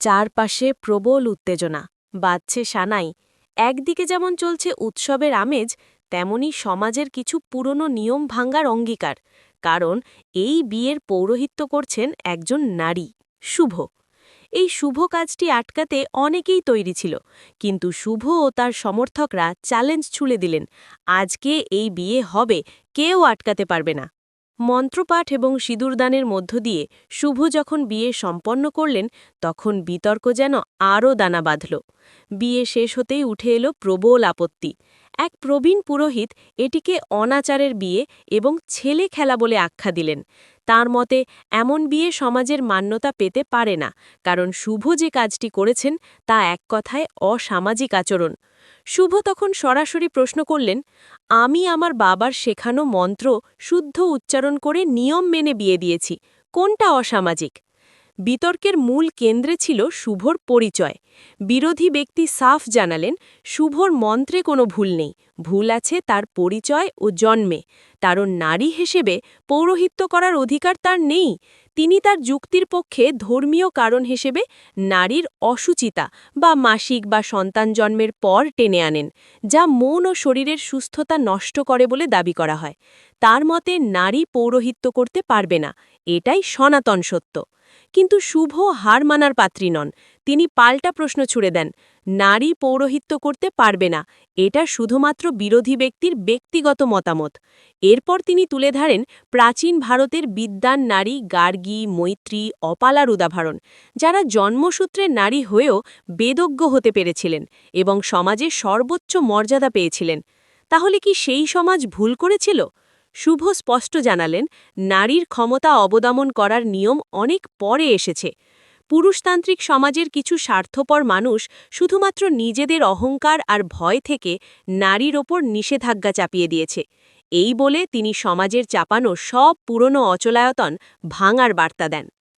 চারপাশে প্রবল উত্তেজনা। বাজছে সানাই। একদিকে যেমন চলছে উৎসবের আমেজ, তেমনি সমাজের কিছু পুরনো নিয়ম ভাঙ্গার অঙ্গীকার, কারণ এই বিয়ের পৌরোহিত্য করছেন একজন নারী, শুভ। এই শুভ কাজটি আটকাতে অনেকেই তৈরি ছিল, কিন্তু শুভ ও তার সমর্থকরা চ্যালেঞ্জ ছুড়ে দিলেন, আজকে এই বিয়ে হবে, কেউ আটকাতে পারবে না। মন্ত্রপাঠ এবং সিঁদুরদানের মধ্য দিয়ে শুভ যখন বিয়ে সম্পন্ন করলেন, তখন বিতর্ক যেন আরও দানা বাঁধল। বিয়ে শেষ হতেই উঠে এলো প্রবল আপত্তি। এক প্রবীণ পুরোহিত এটিকে অনাচারের বিয়ে এবং ছেলে খেলা বলে আখ্যা দিলেন। তার মতে, এমন বিয়ে সমাজের মান্যতা পেতে পারে না, কারণ শুভ যে কাজটি করেছেন তা এক কথায় অসামাজিক আচরণ। শুভ তখন সরাসরি প্রশ্ন করলেন, আমি আমার বাবার শেখানো মন্ত্র শুদ্ধ উচ্চারণ করে নিয়ম মেনে বিয়ে দিয়েছি, কোনটা অসামাজিক? বিতর্কের মূল কেন্দ্রে ছিল শুভর পরিচয়। বিরোধী ব্যক্তি সাফ জানালেন, শুভর মন্ত্রে কোনো ভুল নেই। ভুল আছে তার পরিচয় ও জন্মে। কারণ নারী হিসেবে পৌরোহিত্য করার অধিকার তার নেই। তিনি তার যুক্তির পক্ষে ধর্মীয় কারণ হিসেবে নারীর অসুচিতা বা মাসিক বা সন্তান জন্মের পর টেনে আনেন, যা মন ও শরীরের সুস্থতা নষ্ট করে বলে দাবি করা হয়। তার মতে, নারী পৌরোহিত্য করতে পারবে না। এটাই সনাতন সত্য। কিন্তু শুভ হার মানার পাত্রী নন। তিনি পাল্টা প্রশ্ন ছুড়ে দেন, নারী পৌরোহিত্য করতে পারবে না। এটা শুধুমাত্র বিরোধী ব্যক্তির ব্যক্তিগত মতামত। এরপর তিনি তুলে ধরেন, প্রাচীন ভারতের বিদ্যান নারী গার্গী, মৈত্রী অপালার উদাহরণ যারা জন্মসূত্রে নারী হয়েও বেদজ্ঞ হতে পেরেছিলেন এবং সমাজে সর্বোচ্চ মর্যাদা পেয়েছিলেন। তাহলে কি সেই সমাজ ভুল করেছিল? শুভ স্পষ্ট জানালেন, নারীর ক্ষমতা অবদমন করার নিয়ম অনেক পরে এসেছে। পুরুষতান্ত্রিক সমাজের কিছু স্বার্থপর মানুষ শুধুমাত্র নিজেদের অহংকার আর ভয় থেকে নারীর ওপর নিষেধাজ্ঞা চাপিয়ে দিয়েছে। এই বলে তিনি সমাজের চাপানো সব পুরনো অচলায়তন ভাঙার বার্তা দেন।